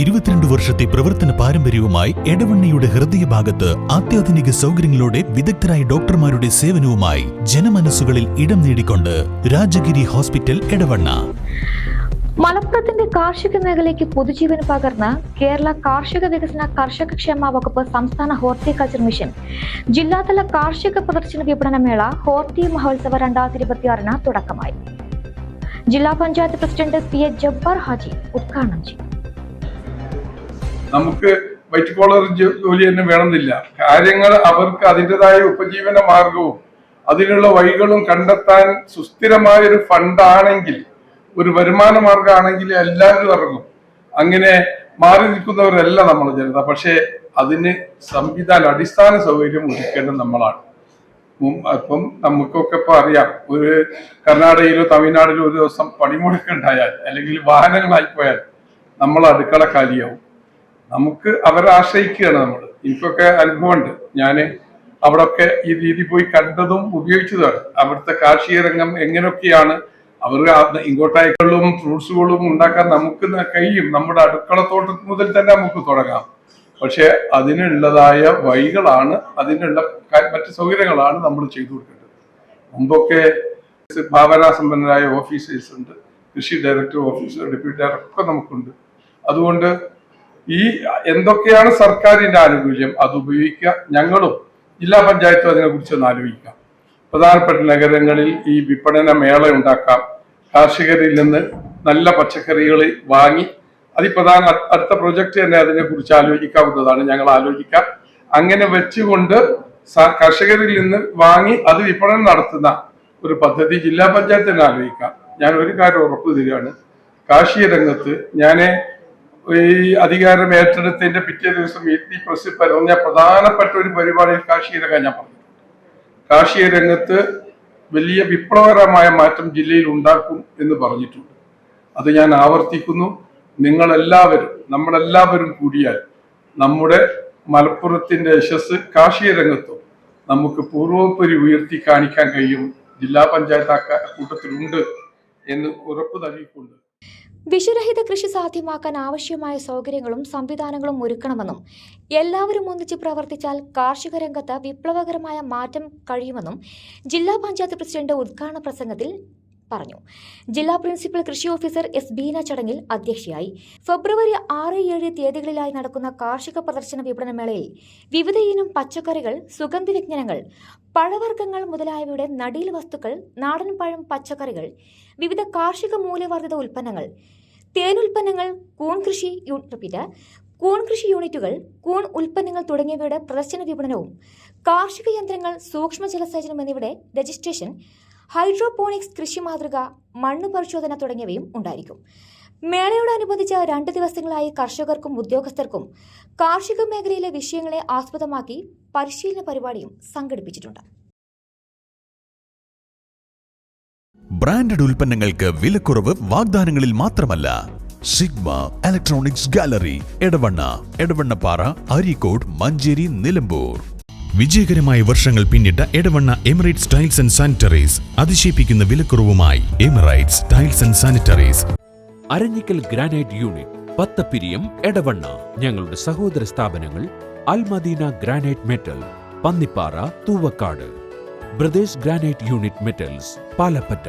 ഇരുപത്തിരണ്ട് വർഷത്തെ പ്രവർത്തന പാരമ്പര്യവുമായി എടവണ്ണയുടെ ഹൃദയഭാഗത്ത് അത്യാധുനിക സൗകര്യങ്ങളോടെ വിദഗ്ധരായ ഡോക്ടർമാരുടെ സേവനവുമായി ജനമനസ്സുകളിൽ ഇടം നേടിക്കൊണ്ട് രാജഗിരി ഹോസ്പിറ്റൽ എടവണ്ണ. മലപ്പുറത്തിന്റെ കാർഷിക മേഖലയ്ക്ക് പുതുജീവൻ പകർന്ന് കേരള കാർഷിക വികസന കർഷക ക്ഷേമ വകുപ്പ് സംസ്ഥാന ഹോർട്ടികൾച്ചർ മിഷൻ. ജില്ലാതല കാർഷിക പ്രദർശന വിപണന മേള ഹോർട്ടി മഹോത്സവ രണ്ടായിരത്തി ഇരുപത്തിയാറിന് തുടക്കമായി. ജില്ലാ panchayat president P A Jabbar Haji ഉദ്ഘാടനം ചെയ്തു. നമുക്ക് വൈറ്റ് കോളർ ജോലി തന്നെ വേണമെന്നില്ല. കാര്യങ്ങൾ അവർക്ക് അതിന്റെതായ ഉപജീവന മാർഗവും അതിനുള്ള വഴികളും കണ്ടെത്താൻ സുസ്ഥിരമായ ഒരു ഫണ്ടാണെങ്കിൽ ഒരു വരുമാന മാർഗമാണെങ്കിൽ എല്ലാവരും ഇറങ്ങും. അങ്ങനെ മാറി നിൽക്കുന്നവരല്ല നമ്മൾ ജനത. പക്ഷേ അതിന് സംവിധാനം അടിസ്ഥാന സൗകര്യം ഒരുക്കേണ്ടത് നമ്മളാണ്. അപ്പം നമുക്കൊക്കെ ഇപ്പൊ അറിയാം ഒരു കർണാടകയിലോ തമിഴ്നാടിലോ ഒരു ദിവസം പണിമുടക്കുണ്ടായാൽ അല്ലെങ്കിൽ വാഹനങ്ങളായി പോയാൽ നമ്മൾ അടുക്കള കാലിയാവും നമുക്ക് അവരെ ആശ്രയിക്കുകയാണ് നമ്മൾ. എനിക്കൊക്കെ അനുഭവമുണ്ട്. ഞാൻ അവിടൊക്കെ ഈ രീതി പോയി കണ്ടതും ഉപയോഗിച്ചതാണ് അവിടുത്തെ കാർഷിക രംഗം എങ്ങനെയൊക്കെയാണ് അവർ ഇങ്ങോട്ടേക്കുകളും ഫ്രൂട്ട്സുകളും ഉണ്ടാക്കാൻ നമുക്ക് കഴിയും. നമ്മുടെ അടുക്കള തോട്ടം മുതൽ തന്നെ നമുക്ക് തുടങ്ങാം. പക്ഷെ അതിനുള്ളതായ വഴികളാണ് അതിനുള്ള മറ്റ് സൗകര്യങ്ങളാണ് നമ്മൾ ചെയ്തു കൊടുക്കേണ്ടത്. മുമ്പൊക്കെ ഭാവനാസമ്പന്നരായ ഓഫീസേഴ്സ് ഉണ്ട്. കൃഷി ഡയറക്ടർ ഓഫീസർ ഡെപ്യൂട്ടി ഡയറക്ടർ ഒക്കെ നമുക്കുണ്ട്. അതുകൊണ്ട് ഈ എന്തൊക്കെയാണ് സർക്കാരിന്റെ ആനുകൂല്യം? അത് ഉപയോഗിക്കുക. ഞങ്ങളും ജില്ലാ പഞ്ചായത്തും അതിനെ കുറിച്ച് ഒന്ന് ആലോചിക്കാം. പ്രധാനപ്പെട്ട നഗരങ്ങളിൽ ഈ വിപണന മേള ഉണ്ടാക്കാം. കാർഷികരിൽ നിന്ന് നല്ല പച്ചക്കറികൾ വാങ്ങി അതിപ്രധാന അടുത്ത പ്രൊജക്ട് തന്നെ അതിനെ കുറിച്ച് ആലോചിക്കാവുന്നതാണ്. ഞങ്ങൾ ആലോചിക്കാം. അങ്ങനെ വെച്ചുകൊണ്ട് കർഷകരിൽ നിന്ന് വാങ്ങി അത് വിപണനം നടത്തുന്ന ഒരു പദ്ധതി ജില്ലാ പഞ്ചായത്ത് തന്നെ ആലോചിക്കാം. ഞാൻ ഒരു കാര്യം ഉറപ്പു തരികയാണ്. കാർഷിക രംഗത്ത് ഞാൻ ഈ അധികാരം ഏറ്റെടുത്തതിന്റെ പിറ്റേ ദിവസം ഇ പ്രസ് പറഞ്ഞ പ്രധാനപ്പെട്ട ഒരു പരിപാടിയിൽ കാർഷിക രംഗം ഞാൻ പറഞ്ഞു. കാർഷിക രംഗത്ത് വലിയ വിപ്ലവകരമായ മാറ്റം ജില്ലയിൽ ഉണ്ടാക്കും എന്ന് പറഞ്ഞിട്ടുണ്ട്. അത് ഞാൻ ആവർത്തിക്കുന്നു. നിങ്ങളെല്ലാവരും നമ്മളെല്ലാവരും കൂടിയാൽ നമ്മുടെ മലപ്പുറത്തിന്റെ യശസ് കാർഷിക രംഗത്തും നമുക്ക് പൂർവോപരി ഉയർത്തി കാണിക്കാൻ കഴിയും. ജില്ലാ പഞ്ചായത്ത് കൂട്ടത്തിലുണ്ട് എന്ന് ഉറപ്പ് നൽകിക്കൊണ്ട് വിഷരഹിത കൃഷി സാധ്യമാക്കാൻ ആവശ്യമായ സൗകര്യങ്ങളും സംവിധാനങ്ങളും ഒരുക്കണമെന്നും എല്ലാവരും ഒന്നിച്ച് പ്രവർത്തിച്ചാൽ കാർഷിക രംഗത്ത് വിപ്ലവകരമായ മാറ്റം കഴിയുമെന്നും ജില്ലാ പഞ്ചായത്ത് പ്രസിഡന്റ് ഉദ്ഘാടന പ്രസംഗത്തിൽ പറഞ്ഞു. ജില്ലാ പ്രിൻസിപ്പൽ കൃഷി ഓഫീസർ എസ് ബീന ചടങ്ങിൽ അധ്യക്ഷയായി. ഫെബ്രുവരി ആറ് ഏഴ് തീയതികളിലായി നടക്കുന്ന കാർഷിക പ്രദർശന വിപണനമേളയിൽ വിവിധ ഇനം പച്ചക്കറികൾ സുഗന്ധവ്യഞ്ജനങ്ങൾ പഴവർഗങ്ങൾ മുതലായവയുടെ നടീൽ വസ്തുക്കൾ നാടൻ പഴം പച്ചക്കറികൾ വിവിധ കാർഷിക മൂല്യവർദ്ധിത ഉൽപ്പന്നങ്ങൾ തേനുൽപ്പന്നങ്ങൾ കൂൺ കൃഷി യൂണിറ്റ് കൂൺ കൃഷി യൂണിറ്റുകൾ കൂൺ ഉൽപ്പന്നങ്ങൾ തുടങ്ങിയവയുടെ പ്രദർശന വിപണനവും കാർഷിക യന്ത്രങ്ങൾ സൂക്ഷ്മ ജലസേചനം എന്നിവയുടെ രജിസ്ട്രേഷൻ ഹൈഡ്രോപോണിക്സ് കൃഷി മാതൃക മണ്ണ് പരിശോധന തുടങ്ങിയവയും ഉണ്ടായിരിക്കും. മേളയോടനുബന്ധിച്ച് രണ്ട് ദിവസങ്ങളായി കർഷകർക്കും ഉദ്യോഗസ്ഥർക്കും കാർഷിക മേഖലയിലെ വിഷയങ്ങളെ ആസ്പദമാക്കി പരിശീലന പരിപാടിയും സംഘടിപ്പിച്ചിട്ടുണ്ട്. ബ്രാൻഡഡ് ഉൽപ്പന്നങ്ങൾക്ക് വിലക്കുറവ് വാഗ്ദാനങ്ങളിൽ മാത്രമല്ല Sigma Electronics Gallery Edavanna Edavannappara Areekode Manjeri Nilambur. വിജയകരമായ വർഷങ്ങൾ പിന്നിട്ട Edavanna Emirates tiles and sanitaries അതിശയിപ്പിക്കുന്ന വിലക്കുറവുമായി Emirates tiles and sanitaries. Aranhikkal granite unit Pathappiriyam Edavanna. ഞങ്ങളുടെ സഹോദര സ്ഥാപനങ്ങൾ Almadeena granite metal Pannippara Thuvakkad. Brothers granite unit metals Palappetta.